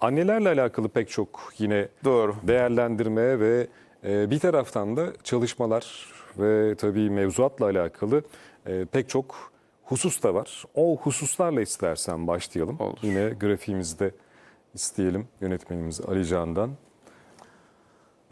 Annelerle alakalı pek çok yine Doğru. değerlendirme ve e, bir taraftan da çalışmalar ve tabii mevzuatla alakalı e, pek çok husus da var. O hususlarla istersen başlayalım. Olur. Yine grafiğimizde isteyelim yönetmenimiz Ali Can'dan.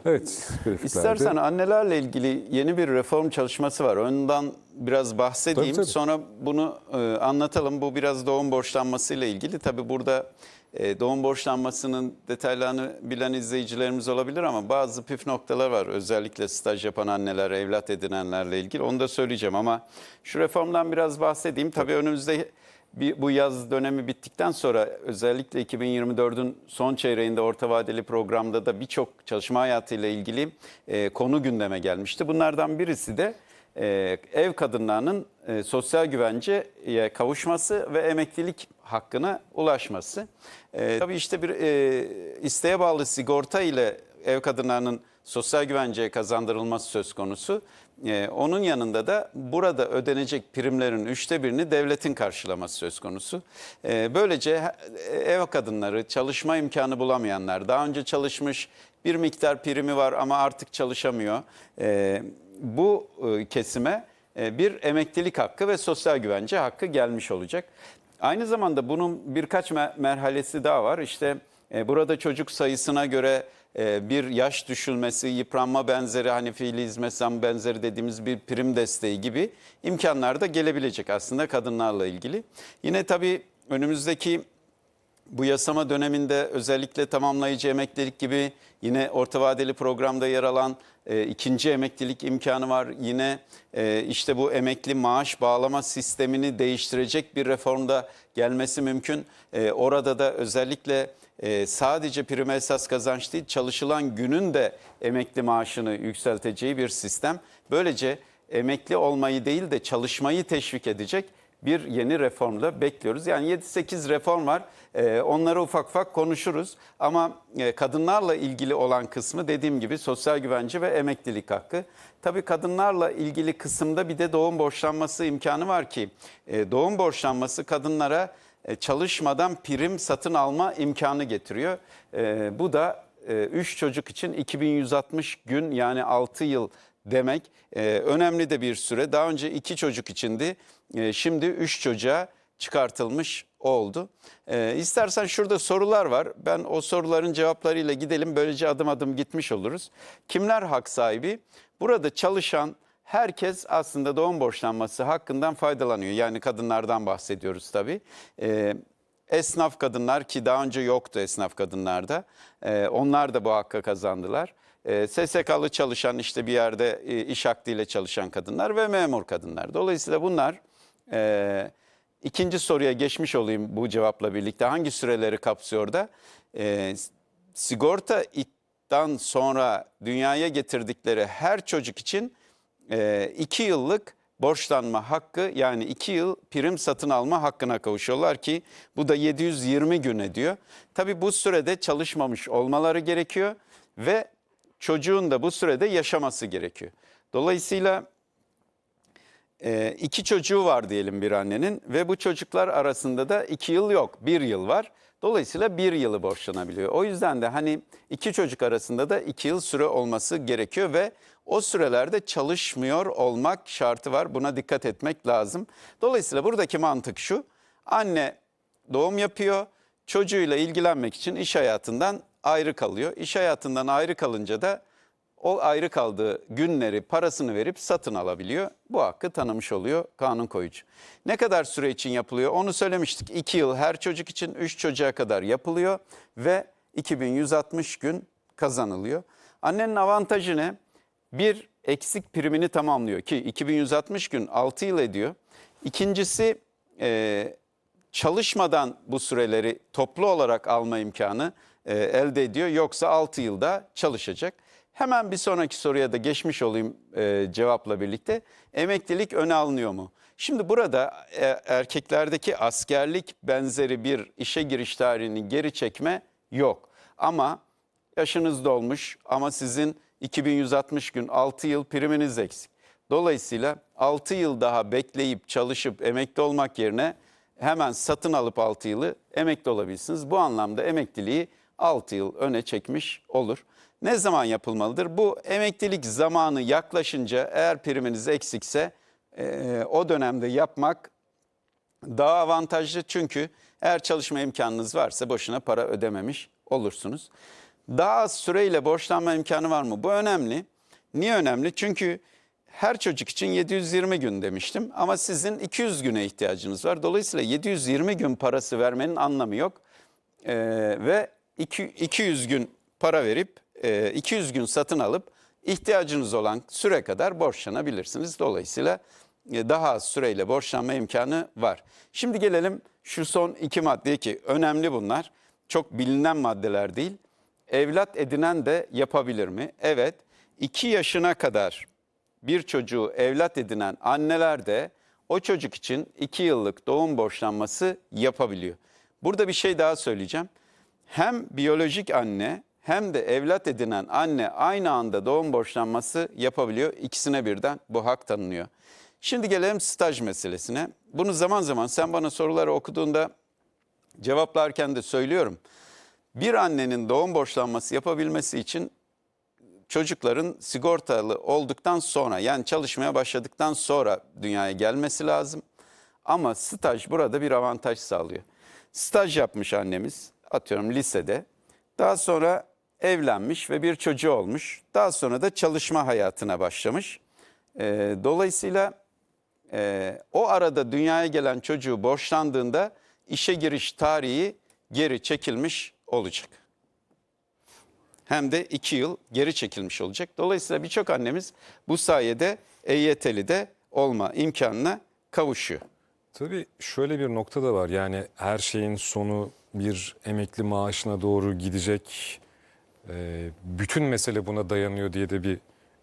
Evet. İstersen annelerle ilgili yeni bir reform çalışması var. Ondan biraz bahsedeyim. Tabii, tabii. Sonra bunu e, anlatalım. Bu biraz doğum borçlanması ile ilgili. Tabii burada e, doğum borçlanmasının detaylarını bilen izleyicilerimiz olabilir ama bazı püf noktalar var. Özellikle staj yapan anneler, evlat edinenlerle ilgili. Onu da söyleyeceğim ama şu reformdan biraz bahsedeyim. Tabii önümüzde bir, bu yaz dönemi bittikten sonra özellikle 2024'ün son çeyreğinde orta vadeli programda da birçok çalışma hayatıyla ilgili e, konu gündeme gelmişti. Bunlardan birisi de e, ev kadınlarının e, sosyal güvenceye kavuşması ve emeklilik hakkına ulaşması. E, tabii işte bir e, isteğe bağlı sigorta ile ev kadınlarının sosyal güvenceye kazandırılması söz konusu. Ee, onun yanında da burada ödenecek primlerin üçte birini devletin karşılaması söz konusu. Ee, böylece ev kadınları, çalışma imkanı bulamayanlar, daha önce çalışmış bir miktar primi var ama artık çalışamıyor. Ee, bu e, kesime e, bir emeklilik hakkı ve sosyal güvence hakkı gelmiş olacak. Aynı zamanda bunun birkaç me- merhalesi daha var. İşte e, burada çocuk sayısına göre bir yaş düşülmesi, yıpranma benzeri hani fiili hizmet zam benzeri dediğimiz bir prim desteği gibi imkanlar da gelebilecek aslında kadınlarla ilgili. Yine tabii önümüzdeki bu yasama döneminde özellikle tamamlayıcı emeklilik gibi yine orta vadeli programda yer alan e, ikinci emeklilik imkanı var. Yine e, işte bu emekli maaş bağlama sistemini değiştirecek bir reformda gelmesi mümkün. E, orada da özellikle e, sadece prime esas kazanç değil çalışılan günün de emekli maaşını yükselteceği bir sistem. Böylece emekli olmayı değil de çalışmayı teşvik edecek bir yeni reformda bekliyoruz. Yani 7-8 reform var. Ee, onları ufak ufak konuşuruz. Ama e, kadınlarla ilgili olan kısmı dediğim gibi sosyal güvence ve emeklilik hakkı. Tabii kadınlarla ilgili kısımda bir de doğum borçlanması imkanı var ki e, doğum borçlanması kadınlara e, çalışmadan prim satın alma imkanı getiriyor. Bu da 3 çocuk için 2160 gün yani 6 yıl demek. Ee, önemli de bir süre. Daha önce iki çocuk içindi. Ee, şimdi üç çocuğa çıkartılmış oldu. Ee, istersen şurada sorular var. Ben o soruların cevaplarıyla gidelim. Böylece adım adım gitmiş oluruz. Kimler hak sahibi? Burada çalışan herkes aslında doğum borçlanması hakkından faydalanıyor. Yani kadınlardan bahsediyoruz tabii. Ee, esnaf kadınlar ki daha önce yoktu esnaf kadınlarda. Ee, onlar da bu hakka kazandılar. Ee, SSK'lı çalışan işte bir yerde e, iş hakkıyla çalışan kadınlar ve memur kadınlar. Dolayısıyla bunlar e, ikinci soruya geçmiş olayım bu cevapla birlikte. Hangi süreleri kapsıyor da? E, sigorta iddan sonra dünyaya getirdikleri her çocuk için e, iki yıllık borçlanma hakkı yani iki yıl prim satın alma hakkına kavuşuyorlar ki bu da 720 gün ediyor. Tabii bu sürede çalışmamış olmaları gerekiyor ve çocuğun da bu sürede yaşaması gerekiyor. Dolayısıyla e, iki çocuğu var diyelim bir annenin ve bu çocuklar arasında da iki yıl yok, bir yıl var. Dolayısıyla bir yılı borçlanabiliyor. O yüzden de hani iki çocuk arasında da iki yıl süre olması gerekiyor ve o sürelerde çalışmıyor olmak şartı var. Buna dikkat etmek lazım. Dolayısıyla buradaki mantık şu. Anne doğum yapıyor, çocuğuyla ilgilenmek için iş hayatından ayrı kalıyor. İş hayatından ayrı kalınca da o ayrı kaldığı günleri parasını verip satın alabiliyor. Bu hakkı tanımış oluyor kanun koyucu. Ne kadar süre için yapılıyor onu söylemiştik. 2 yıl her çocuk için 3 çocuğa kadar yapılıyor ve 2160 gün kazanılıyor. Annenin avantajı ne? Bir eksik primini tamamlıyor ki 2160 gün 6 yıl ediyor. İkincisi çalışmadan bu süreleri toplu olarak alma imkanı e, elde ediyor. Yoksa 6 yılda çalışacak. Hemen bir sonraki soruya da geçmiş olayım e, cevapla birlikte. Emeklilik öne alınıyor mu? Şimdi burada e, erkeklerdeki askerlik benzeri bir işe giriş tarihini geri çekme yok. Ama yaşınız dolmuş ama sizin 2160 gün 6 yıl priminiz eksik. Dolayısıyla 6 yıl daha bekleyip çalışıp emekli olmak yerine hemen satın alıp 6 yılı emekli olabilirsiniz. Bu anlamda emekliliği 6 yıl öne çekmiş olur. Ne zaman yapılmalıdır? Bu emeklilik zamanı yaklaşınca eğer priminiz eksikse e, o dönemde yapmak daha avantajlı çünkü eğer çalışma imkanınız varsa boşuna para ödememiş olursunuz. Daha az süreyle borçlanma imkanı var mı? Bu önemli. Niye önemli? Çünkü her çocuk için 720 gün demiştim ama sizin 200 güne ihtiyacınız var. Dolayısıyla 720 gün parası vermenin anlamı yok. Ee, ve 200 gün para verip e, 200 gün satın alıp ihtiyacınız olan süre kadar borçlanabilirsiniz. Dolayısıyla e, daha az süreyle borçlanma imkanı var. Şimdi gelelim şu son iki maddeye ki önemli bunlar. Çok bilinen maddeler değil. Evlat edinen de yapabilir mi? Evet. 2 yaşına kadar bir çocuğu evlat edinen anneler de o çocuk için 2 yıllık doğum borçlanması yapabiliyor. Burada bir şey daha söyleyeceğim. Hem biyolojik anne hem de evlat edinen anne aynı anda doğum borçlanması yapabiliyor. İkisine birden bu hak tanınıyor. Şimdi gelelim staj meselesine. Bunu zaman zaman sen bana soruları okuduğunda cevaplarken de söylüyorum. Bir annenin doğum borçlanması yapabilmesi için çocukların sigortalı olduktan sonra yani çalışmaya başladıktan sonra dünyaya gelmesi lazım. Ama staj burada bir avantaj sağlıyor. Staj yapmış annemiz atıyorum lisede. Daha sonra evlenmiş ve bir çocuğu olmuş. Daha sonra da çalışma hayatına başlamış. Ee, dolayısıyla e, o arada dünyaya gelen çocuğu borçlandığında işe giriş tarihi geri çekilmiş olacak hem de 2 yıl geri çekilmiş olacak. Dolayısıyla birçok annemiz bu sayede EYT'li de olma imkanına kavuşuyor. Tabii şöyle bir nokta da var. Yani her şeyin sonu bir emekli maaşına doğru gidecek. Ee, bütün mesele buna dayanıyor diye de bir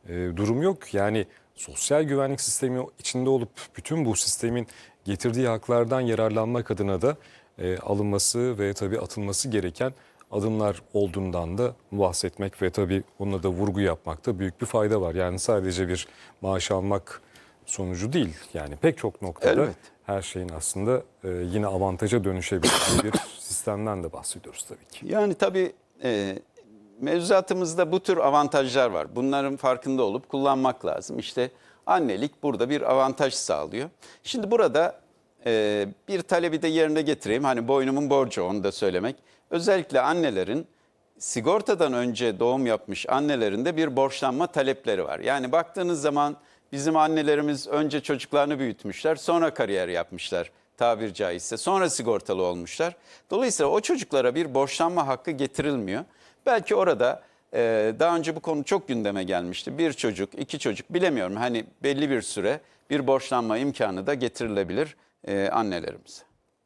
e, durum yok. Yani sosyal güvenlik sistemi içinde olup bütün bu sistemin getirdiği haklardan yararlanmak adına da e, alınması ve tabii atılması gereken adımlar olduğundan da bahsetmek ve tabii onunla da vurgu yapmakta büyük bir fayda var. Yani sadece bir maaş almak sonucu değil. Yani pek çok noktada Elbet. Her şeyin aslında e, yine avantaja dönüşebildiği bir sistemden de bahsediyoruz tabii ki. Yani tabii e, mevzuatımızda bu tür avantajlar var. Bunların farkında olup kullanmak lazım. İşte annelik burada bir avantaj sağlıyor. Şimdi burada e, bir talebi de yerine getireyim. Hani boynumun borcu onu da söylemek. Özellikle annelerin sigortadan önce doğum yapmış annelerinde bir borçlanma talepleri var. Yani baktığınız zaman bizim annelerimiz önce çocuklarını büyütmüşler, sonra kariyer yapmışlar tabir caizse. Sonra sigortalı olmuşlar. Dolayısıyla o çocuklara bir borçlanma hakkı getirilmiyor. Belki orada e, daha önce bu konu çok gündeme gelmişti. Bir çocuk, iki çocuk bilemiyorum. Hani belli bir süre bir borçlanma imkanı da getirilebilir e, annelerimize.